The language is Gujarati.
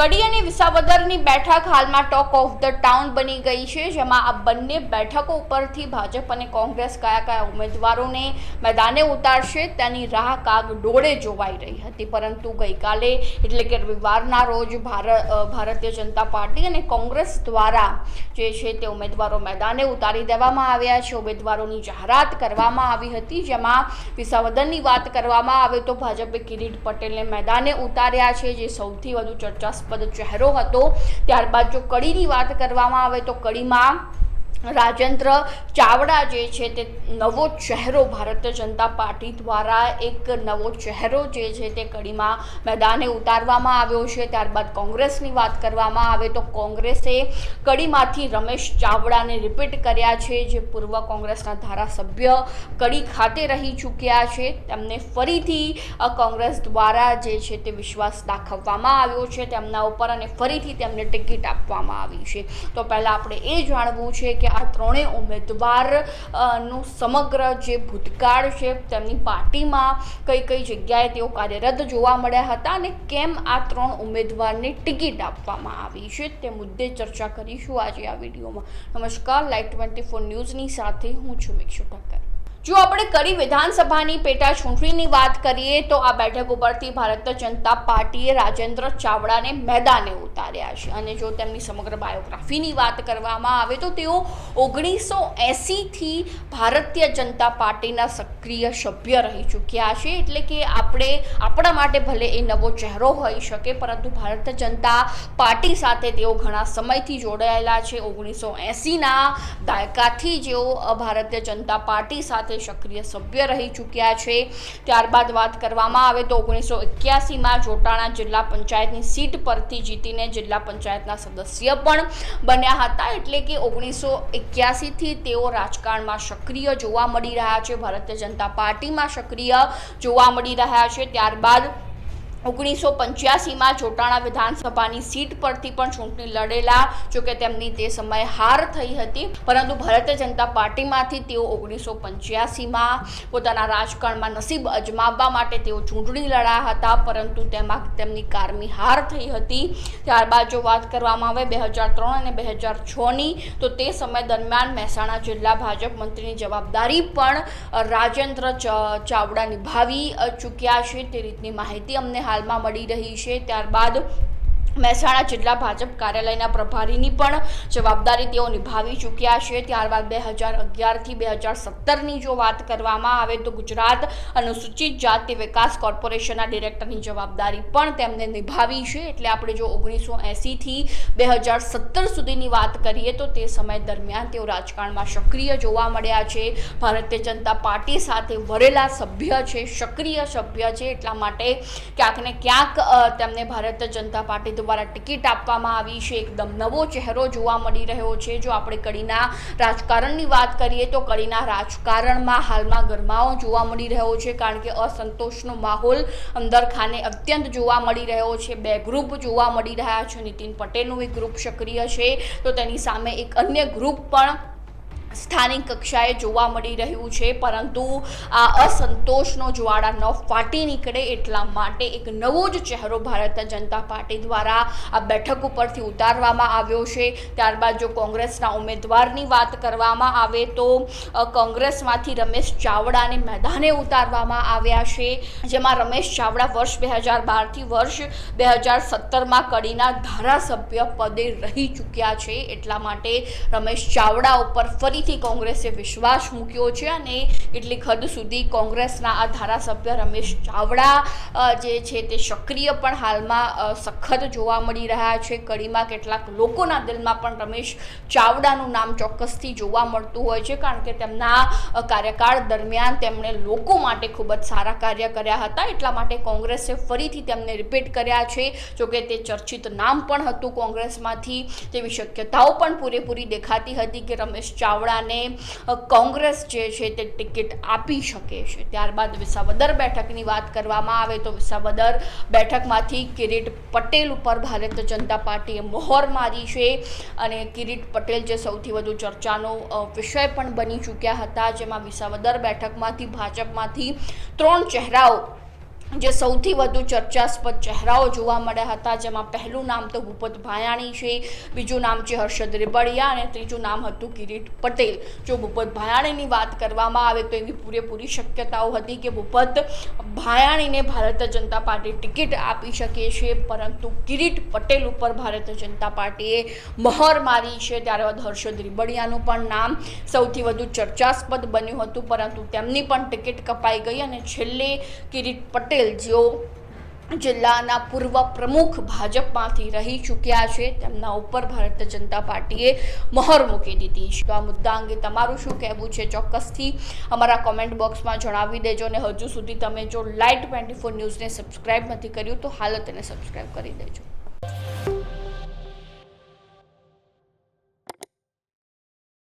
કડી અને વિસાવદરની બેઠક હાલમાં ટોક ઓફ ધ ટાઉન બની ગઈ છે, જેમાં આ બંને બેઠકો ઉપરથી ભાજપ અને કોંગ્રેસ કયા કયા ઉમેદવારોને મેદાને ઉતારશે તેની રાહ કાગ ડોળે જોવાઈ રહી હતી. પરંતુ ગઈકાલે એટલે કે રવિવારના રોજ ભારત ભારતીય જનતા પાર્ટી અને કોંગ્રેસ દ્વારા જે છે તે ઉમેદવારો મેદાને ઉતારી દેવામાં આવ્યા છે. ઉમેદવારોની જાહેરાત કરવામાં આવી હતી, જેમાં વિસાવદરની વાત કરવામાં આવે તો ભાજપે કિરીટ પટેલને મેદાને ઉતાર્યા છે, જે સૌથી વધુ ચર્ચાસ્પદ ચહેરો હતો. ત્યારબાદ જો કડીની વાત કરવામાં આવે તો કડીમાં રાજેન્દ્ર ચાવડા જે છે તે નવો ચહેરો ભારતીય જનતા પાર્ટી દ્વારા એક નવો ચહેરો જે છે તે કડીમાં મેદાને ઉતારવામાં આવ્યો છે. ત્યારબાદ કોંગ્રેસની વાત કરવામાં આવે તો કોંગ્રેસે કડીમાંથી રમેશ ચાવડાને રિપીટ કર્યા છે, જે પૂર્વ કોંગ્રેસના ધારાસભ્ય કડી ખાતે રહી ચૂક્યા છે. તેમને ફરીથી કોંગ્રેસ દ્વારા જે છે તે વિશ્વાસ દાખવવામાં આવ્યો છે તેમના ઉપર અને ફરીથી તેમને ટિકિટ આપવામાં આવી છે. તો પહેલાં આપણે એ જાણવું છે કે આ ત્રણેય ઉમેદવારનું સમગ્ર જે ભૂતકાળ છે, તેમની પાર્ટીમાં કઈ કઈ જગ્યાએ તેઓ કાર્યરત જોવા મળ્યા હતા અને કેમ આ ત્રણ ઉમેદવારને ટિકિટ આપવામાં આવી છે તે મુદ્દે ચર્ચા કરીશું આજે આ વિડીયોમાં. નમસ્કાર લાઈટ ટ્વેન્ટી ફોર ન્યૂઝની સાથે હું છું મિક્ષુ ઠક્કર. જો આપણે કરી વિધાનસભાની પેટા ચૂંટણીની વાત કરીએ તો આ બેઠક ઉપરથી ભારતીય જનતા પાર્ટીએ રાજેન્દ્ર ચાવડાને મેદાને ઉતાર્યા છે. અને જો તેમની સમગ્ર બાયોગ્રાફીની વાત કરવામાં આવે તો તેઓ ઓગણીસો એંસીથી ભારતીય જનતા પાર્ટીના સક્રિય સભ્ય રહી ચૂક્યા છે. એટલે કે આપણે આપણા માટે ભલે એ નવો ચહેરો હોઈ શકે, પરંતુ ભારતીય જનતા પાર્ટી સાથે તેઓ ઘણા સમયથી જોડાયેલા છે. ઓગણીસો એંસીના દાયકાથી જેઓ ભારતીય જનતા પાર્ટી સાથે સક્રિય સભ્ય રહી ચૂક્યા છે. ત્યારબાદ વાત કરવામાં આવે તો ઓગણીસો એક્યાસીમાં જોટાણા જિલ્લા પંચાયતની સીટ પરથી જીતીને જિલ્લા પંચાયતના સદસ્ય પણ બન્યા હતા. એટલે કે ઓગણીસો એક્યાસીથી તેઓ રાજકારણમાં સક્રિય જોવા મળી રહ્યા છે. ભારતીય જનતા પાર્ટીમાં સક્રિય જોવા મળી રહ્યા છે. ત્યારબાદ ઓગણીસો પંચ્યાસીમાં જોટાણા વિધાનસભાની સીટ પરથી પણ ચૂંટણી લડેલા જોકે તેમની તે સમયે હાર થઈ હતી. પરંતુ ભારતીય જનતા પાર્ટીમાંથી તેઓ ઓગણીસો પંચ્યાસીમાં પોતાના રાજકારણમાં નસીબ અજમાવવા માટે તેઓ ચૂંટણી લડ્યા હતા, પરંતુ તેમાં તેમની કારમી હાર થઈ હતી. ત્યારબાદ જો વાત કરવામાં આવે બે હજાર ત્રણ અને બે હજાર છની તો તે સમય દરમિયાન મહેસાણા જિલ્લા ભાજપ મંત્રીની જવાબદારી પણ રાજેન્દ્ર ચાવડા નિભાવી ચૂક્યા છે. તે રીતની માહિતી અમને હાલમાં મળી રહી છે. ત્યારબાદ મહેસાણા જિલ્લા ભાજપ કાર્યાલયના પ્રભારીની પણ જવાબદારી તેઓ નિભાવી ચૂક્યા છે. ત્યારબાદ બે હજાર અગિયારથી બે હજાર સત્તરની જો વાત કરવામાં આવે તો ગુજરાત અનુસૂચિત જાતિ વિકાસ કોર્પોરેશનના ડિરેક્ટરની જવાબદારી પણ તેમને નિભાવી છે. એટલે આપણે જો ઓગણીસો એંસીથી બે હજાર સત્તર સુધીની વાત કરીએ તો તે સમય દરમિયાન તેઓ રાજકારણમાં સક્રિય જોવા મળ્યા છે. ભારતીય જનતા પાર્ટી સાથે વરેલા સભ્ય છે, સક્રિય સભ્ય છે. એટલા માટે ક્યાંક ને ક્યાંક તેમને ભારતીય જનતા પાર્ટી દ્વારા ટિકિટ આપવામાં આવી છે. એકદમ નવો ચહેરો જોવા મળી રહ્યો છે. જો આપણે કડીના રાજકારણની વાત કરીએ તો કડીના રાજકારણમાં હાલમાં ગરમાવો જોવા મળી રહ્યો છે કારણ કે અસંતોષનો માહોલ અંદર ખાને અત્યંત જોવા મળી રહ્યો છે. બે ગ્રુપ જોવા મળી રહ્યા છે. નીતિન પટેલનું એક ગ્રુપ સક્રિય છે. તો તેની સામે એક અન્ય ગ્રુપ પણ સ્થાનિક કક્ષાએ જોવા મળી રહ્યું છે, પરંતુ આ અસંતોષનો જ્વાળા ન ફાટી નીકળે એટલા માટે એક નવો જ ચહેરો ભારતીય જનતા પાર્ટી દ્વારા આ બેઠક ઉપરથી ઉતારવામાં આવ્યો છે. ત્યારબાદ જો કોંગ્રેસના ઉમેદવારની વાત કરવામાં આવે તો કોંગ્રેસમાંથી રમેશ ચાવડાને મેદાને ઉતારવામાં આવ્યા છે. જેમાં રમેશ ચાવડા વર્ષ બે હજાર બારથી વર્ષ બે હજાર સત્તરમાં કડીના ધારાસભ્ય પદે રહી ચૂક્યા છે. એટલા માટે રમેશ ચાવડા ઉપર ફરીથી કોંગ્રેસે વિશ્વાસ મૂક્યો છે અને કેટલીક હદ સુધી કોંગ્રેસના આ ધારાસભ્ય રમેશ ચાવડા જે છે તે સક્રિય પણ હાલમાં સખત જોવા મળી રહ્યા છે. કડીમાં કેટલાક લોકોના દિલમાં પણ રમેશ ચાવડાનું નામ ચોક્કસથી જોવા મળતું હોય છે કારણ કે તેમના કાર્યકાળ દરમિયાન તેમણે લોકો માટે ખૂબ જ સારા કાર્ય કર્યા હતા. એટલા માટે કોંગ્રેસે ફરીથી તેમને રિપીટ કર્યા છે. જોકે તે ચર્ચિત નામ પણ હતું કોંગ્રેસમાંથી. તેવી શક્યતાઓ પણ પૂરેપૂરી દેખાતી હતી કે રમેશ ચાવડાને કોંગ્રેસ જે છે તે ટિકિટ આપી શકે છે. ત્યારબાદ વિસાવદર બેઠકની વાત કરવામાં આવે તો વિસાવદર બેઠકમાંથી કિરીટ પટેલ ઉપર ભારતીય જનતા પાર્ટીએ મોહર મારી છે અને કિરીટ પટેલ જે સૌથી વધુ ચર્ચાનો વિષય પણ બની ચૂક્યા હતા, જેમાં વિસાવદર બેઠકમાંથી ભાજપમાંથી ત્રણ ચહેરાઓ જે સૌથી વધુ ચર્ચાસ્પદ ચહેરાઓ જોવા મળ્યા હતા, જેમાં પહેલું નામ તો ભૂપત ભાયાણી છે, બીજું નામ છે હર્ષદ રેબડિયા અને ત્રીજું નામ હતું કિરીટ પટેલ. જો ભૂપત ભાયાણીની વાત કરવામાં આવે તો એવી પૂરેપૂરી શક્યતાઓ હતી કે ભૂપત ભાયાણીને ભારતીય જનતા પાર્ટી ટિકિટ આપી શકે છે, પરંતુ કિરીટ પટેલ ઉપર ભારતીય જનતા પાર્ટીએ મહોર મારી છે. ત્યારબાદ હર્ષદ રીબડિયાનું પણ નામ સૌથી વધુ ચર્ચાસ્પદ બન્યું હતું, પરંતુ તેમની પણ ટિકિટ કપાઈ ગઈ અને છેલ્લે કિરીટ પટેલ જેઓ જિલ્લાના પૂર્વ પ્રમુખ ભાજપમાંથી રહી ચૂક્યા છે, તેમના ઉપર ભારતીય જનતા પાર્ટીએ મહોર મૂકી દીધી છે. તો આ મુદ્દા અંગે તમારું શું કહેવું છે? ચોક્કસથી અમારા કોમેન્ટ બોક્સમાં જણાવી દેજો અને હજુ સુધી તમે જો લાઇટ ટ્વેન્ટી ફોર ન્યૂઝને સબસ્ક્રાઇબ નથી કર્યું તો હાલ તેને સબસ્ક્રાઇબ કરી દેજો.